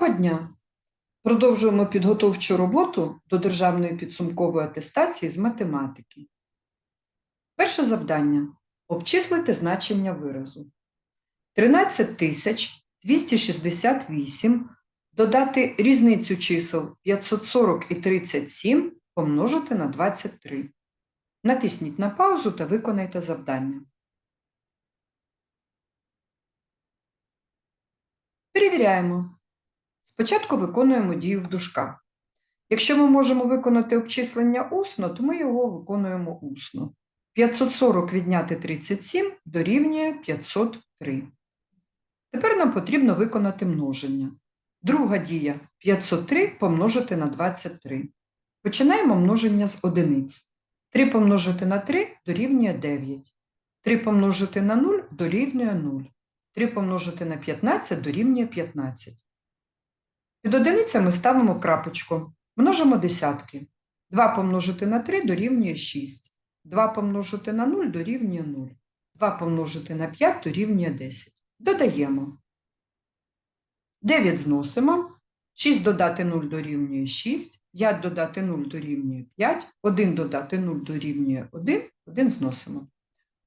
Доброго дня! Продовжуємо підготовчу роботу до державної підсумкової атестації з математики. Перше завдання. Обчислити значення виразу. 13 268 додати різницю чисел 540 і 37 помножити на 23. Натисніть на паузу та виконайте завдання. Перевіряємо. Спочатку виконуємо дію в дужках. Якщо ми можемо виконати обчислення усно, то ми його виконуємо усно. 540 відняти 37 дорівнює 503. Тепер нам потрібно виконати множення. Друга дія 503 помножити на 23. Починаємо множення з одиниць. 3 помножити на 3 дорівнює 9. 3 помножити на 0 дорівнює 0. 3 помножити на 15 дорівнює 15. Під одиницями ставимо крапочку. Множимо десятки. 2 помножити на 3 дорівнює 6. 2 помножити на 0 дорівнює 0. 2 помножити на 5 дорівнює 10. Додаємо. 9 зносимо. 6 додати 0 дорівнює 6. 5 додати 0 дорівнює 5. 1 додати 0 дорівнює 1. 1 зносимо.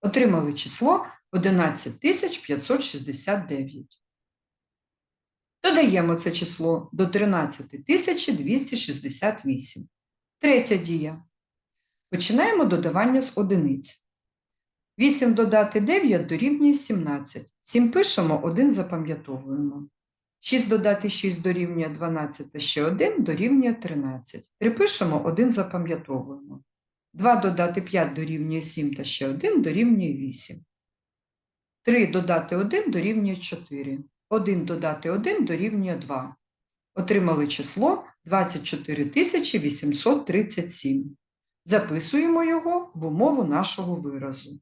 Отримали число 11569. Додаємо це число до 13268. Третя дія. Починаємо додавання з одиниць. 8 додати 9 дорівнює 17. 7 пишемо, 1 запам'ятовуємо. 6 додати 6 дорівнює 12 та ще 1 дорівнює 13. 3 пишемо, 1 запам'ятовуємо. 2 додати 5 дорівнює 7 та ще 1 дорівнює 8. 3 додати 1 дорівнює 4. 1 додати 1 дорівнює 2. Отримали число 24 837. Записуємо його в умову нашого виразу.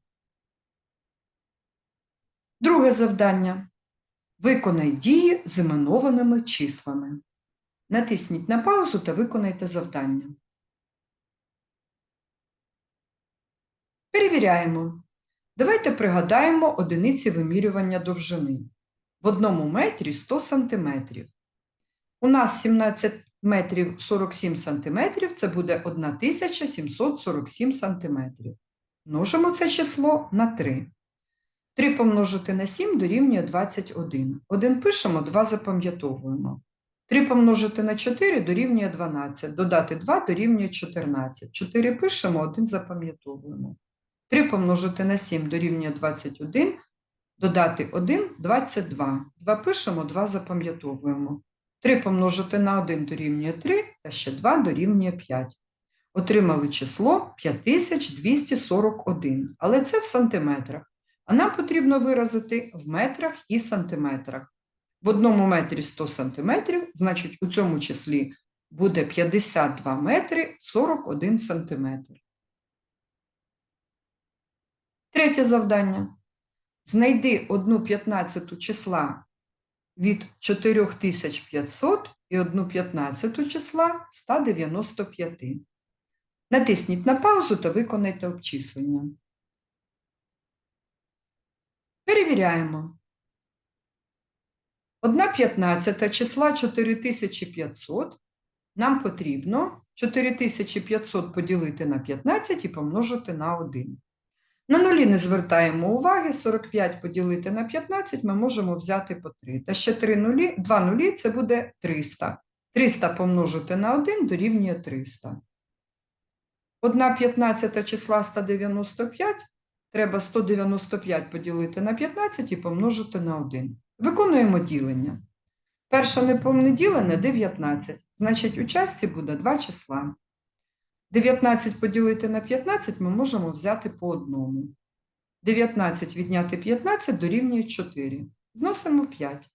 Друге завдання. Виконай дії з іменованими числами. Натисніть на паузу та виконайте завдання. Перевіряємо. Давайте пригадаємо одиниці вимірювання довжини. В одному метрі 100 сантиметрів. У нас 17 метрів 47 сантиметрів, це буде 1747 сантиметрів. Множимо це число на 3. 3 помножити на 7 дорівнює 21. 1 пишемо, 2 запам'ятовуємо. 3 помножити на 4 дорівнює 12. Додати 2 дорівнює 14. 4 пишемо, 1 запам'ятовуємо. 3 помножити на 7 дорівнює 21. Додати 1 – 22. 2 пишемо, 2 запам'ятовуємо. 3 помножити на 1 дорівнює 3, та ще 2 дорівнює 5. Отримали число 5241, але це в сантиметрах. А нам потрібно виразити в метрах і сантиметрах. В одному метрі 100 сантиметрів, значить у цьому числі буде 52 метри 41 сантиметр. Третє завдання. Знайди одну п'ятнадцяту числа від 4500 і одну п'ятнадцяту числа 195. Натисніть на паузу та виконайте обчислення. Перевіряємо. Одна п'ятнадцята числа 4500 нам потрібно 4500 поділити на 15 і помножити на 1. На нулі не звертаємо уваги, 45 поділити на 15 ми можемо взяти по 3. Та ще 3 нулі, 2 нулі це буде 300. 300 помножити на 1 дорівнює 300. Одна 15 числа 195, треба 195 поділити на 15 і помножити на 1. Виконуємо ділення. Перше неповне ділене – 19, значить у частці буде 2 числа. 19 поділити на 15 ми можемо взяти по одному. 19 відняти 15 дорівнює 4. Зносимо 5.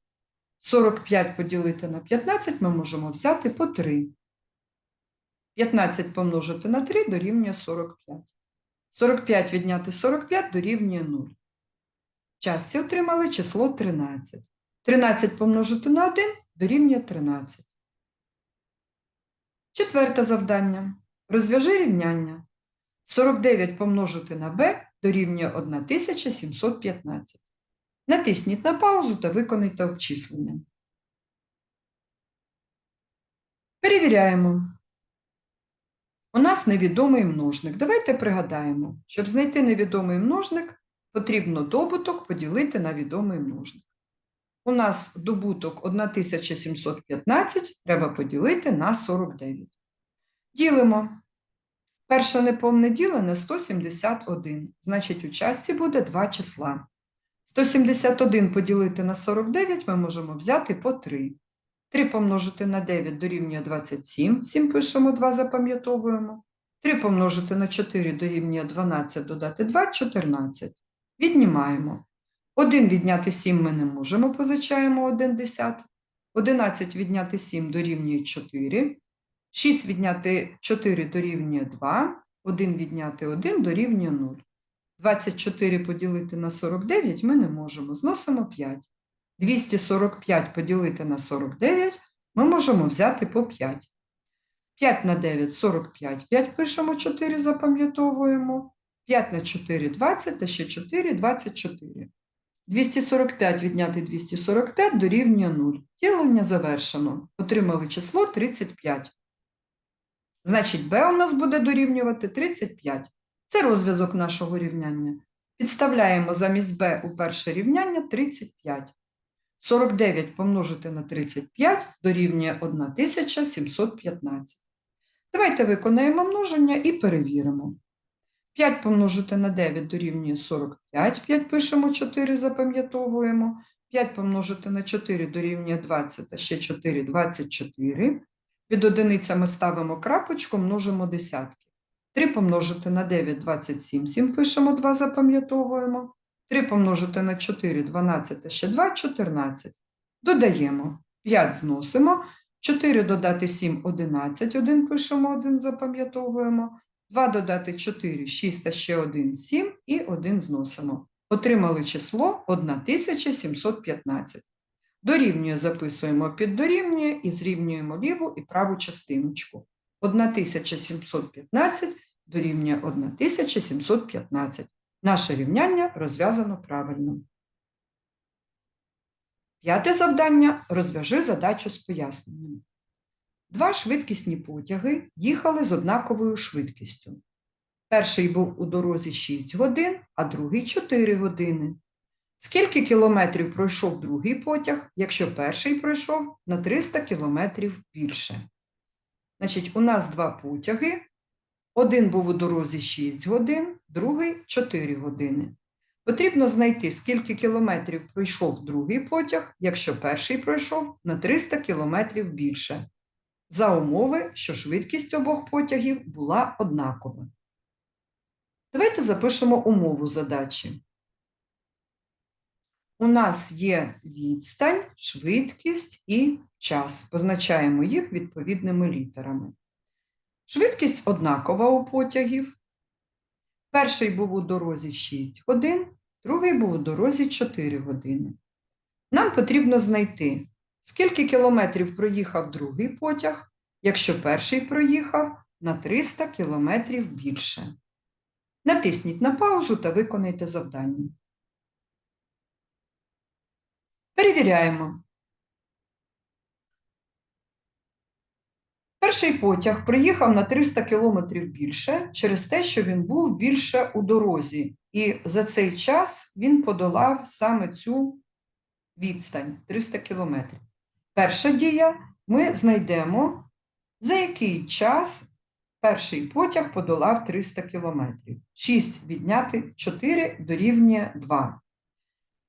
45 поділити на 15 ми можемо взяти по 3. 15 помножити на 3 дорівнює 45. 45 відняти 45 дорівнює 0. В частці отримали число 13. 13 помножити на 1 дорівнює 13. Четверте завдання. Розв'яжи рівняння. 49 помножити на b дорівнює 1715. Натисніть на паузу та виконайте обчислення. Перевіряємо. У нас невідомий множник. Давайте пригадаємо, щоб знайти невідомий множник, потрібно добуток поділити на відомий множник. У нас добуток 1715 треба поділити на 49. Ділимо. Перше неповне ділене 171. Значить, у часті буде два числа. 171 поділити на 49 ми можемо взяти по 3. 3 помножити на 9 дорівнює 27. 7 пишемо, 2 запам'ятовуємо. 3 помножити на 4 дорівнює 12, додати 2 – 14. Віднімаємо. 1 відняти 7 ми не можемо, позичаємо 1 десяток. 11 відняти 7 дорівнює 4. 6 відняти 4 дорівнює 2. 1 відняти 1 дорівнює 0. 24 поділити на 49 ми не можемо, зносимо 5. 245 поділити на 49 ми можемо взяти по 5. 5 на 9 – 45. 5 пишемо, 4 запам'ятовуємо. 5 на 4 – 20, та ще 4 – 24. 245 відняти 245 дорівнює 0. Ділення завершено. Отримали число 35. Значить, b у нас буде дорівнювати 35. Це розв'язок нашого рівняння. Підставляємо замість b у перше рівняння 35. 49 помножити на 35 дорівнює 1715. Давайте виконаємо множення і перевіримо. 5 помножити на 9 дорівнює 45, 5 пишемо 4, запам'ятовуємо. 5 помножити на 4 дорівнює 20, а ще 4 – 24. Від одиниця ми ставимо крапочку, множимо десятки. 3 помножити на 9 – 27, 7 пишемо, 2 запам'ятовуємо. 3 помножити на 4 – 12, а ще 2 – 14. Додаємо. 5 зносимо. 4 додати 7 – 11, 1 пишемо, 1 запам'ятовуємо. 2 додати 4 – 6, а ще 1 – 7 і 1 зносимо. Отримали число 1715. Дорівнює записуємо під дорівнює і зрівнюємо ліву і праву частиночку. 1715 дорівнює 1715. Наше рівняння розв'язано правильно. П'яте завдання – розв'яжи задачу з поясненням. Два швидкісні потяги їхали з однаковою швидкістю. Перший був у дорозі 6 годин, а другий 4 години. Скільки кілометрів пройшов другий потяг, якщо перший пройшов на 300 кілометрів більше? Значить, у нас два потяги. Один був у дорозі 6 годин, другий 4 години. Потрібно знайти, скільки кілометрів пройшов другий потяг, якщо перший пройшов на 300 кілометрів більше. За умови, що швидкість обох потягів була однакова. Давайте запишемо умову задачі. У нас є відстань, швидкість і час. Позначаємо їх відповідними літерами. Швидкість однакова у потягів. Перший був у дорозі 6 годин, другий був у дорозі 4 години. Нам потрібно знайти, скільки кілометрів проїхав другий потяг, якщо перший проїхав на 300 кілометрів більше. Натисніть на паузу та виконайте завдання. Перевіряємо. Перший потяг приїхав на 300 кілометрів більше через те, що він був більше у дорозі, і за цей час він подолав саме цю відстань 300 кілометрів. Перша дія ми знайдемо, за який час перший потяг подолав 300 кілометрів. 6 відняти 4 дорівнює 2.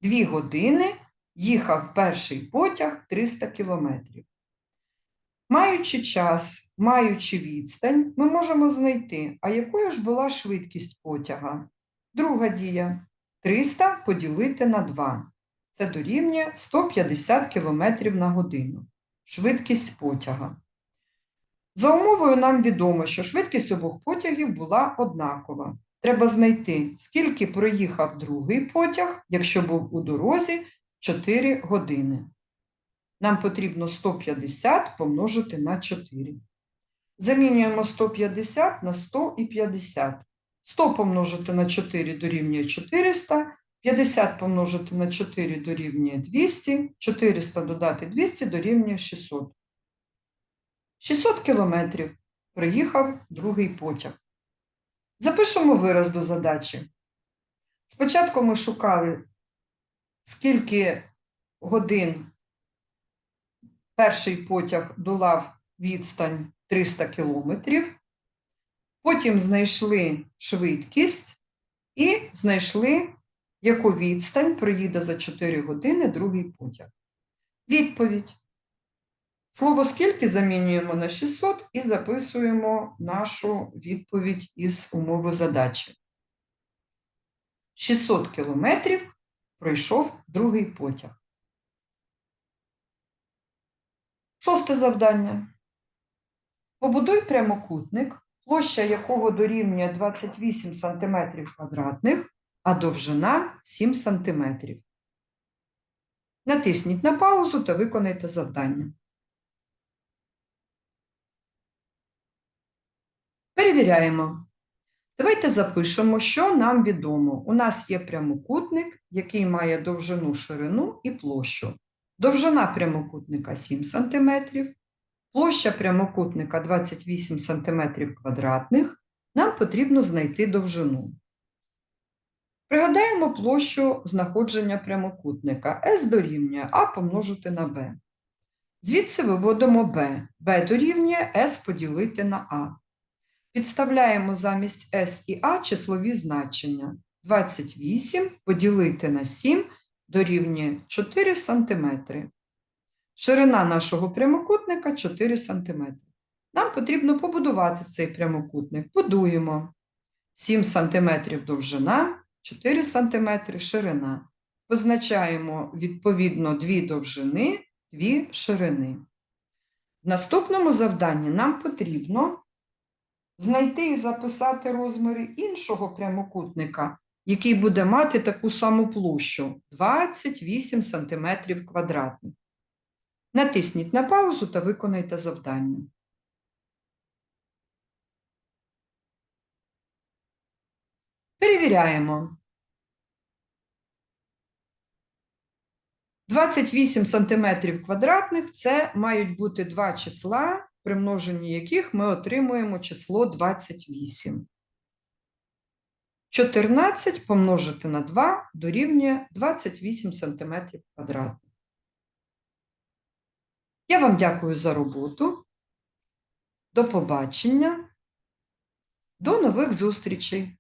Дві години їхав перший потяг 300 кілометрів. Маючи час, маючи відстань, ми можемо знайти, а якою ж була швидкість потяга. Друга дія 300 поділити на 2. Це дорівнює 150 км на годину. Швидкість потяга. За умовою нам відомо, що швидкість обох потягів була однакова. Треба знайти, скільки проїхав другий потяг, якщо був у дорозі 4 години. Нам потрібно 150 помножити на 4. Замінюємо 150 на 100 і 50. 100 помножити на 4 дорівнює 400, 50 помножити на 4 дорівнює 200, 400 додати 200 дорівнює 600. 600 кілометрів проїхав другий потяг. Запишемо вираз до задачі. Спочатку ми шукали, скільки годин перший потяг долав відстань 300 кілометрів, потім знайшли швидкість і знайшли, яку відстань проїде за 4 години другий потяг. Відповідь. Слово скільки замінюємо на 600 і записуємо нашу відповідь із умови задачі. 600 кілометрів пройшов другий потяг. Шосте завдання. Побудуй прямокутник, площа якого дорівнює 28 см квадратних, а довжина 7 см. Натисніть на паузу та виконайте завдання. Перевіряємо. Давайте запишемо, що нам відомо. У нас є прямокутник, який має довжину, ширину і площу. Довжина прямокутника 7 см, площа прямокутника 28 см квадратних. Нам потрібно знайти довжину. Пригадаємо площу знаходження прямокутника. S дорівнює А помножити на Б. Звідси виводимо b. b дорівнює s поділити на a. Підставляємо замість s і a числові значення. 28 поділити на 7 дорівнює 4 см. Ширина нашого прямокутника 4 см. Нам потрібно побудувати цей прямокутник. Будуємо 7 см довжина, 4 см ширина. Позначаємо відповідно дві довжини, дві ширини. В наступному завданні нам потрібно знайти і записати розміри іншого прямокутника, який буде мати таку саму площу 28 см квадратних. Натисніть на паузу та виконайте завдання. Перевіряємо. 28 см квадратних це мають бути два числа, при множенні яких ми отримуємо число 28. 14 помножити на 2 дорівнює 28 см квадратних. Я вам дякую за роботу. До побачення. До нових зустрічей!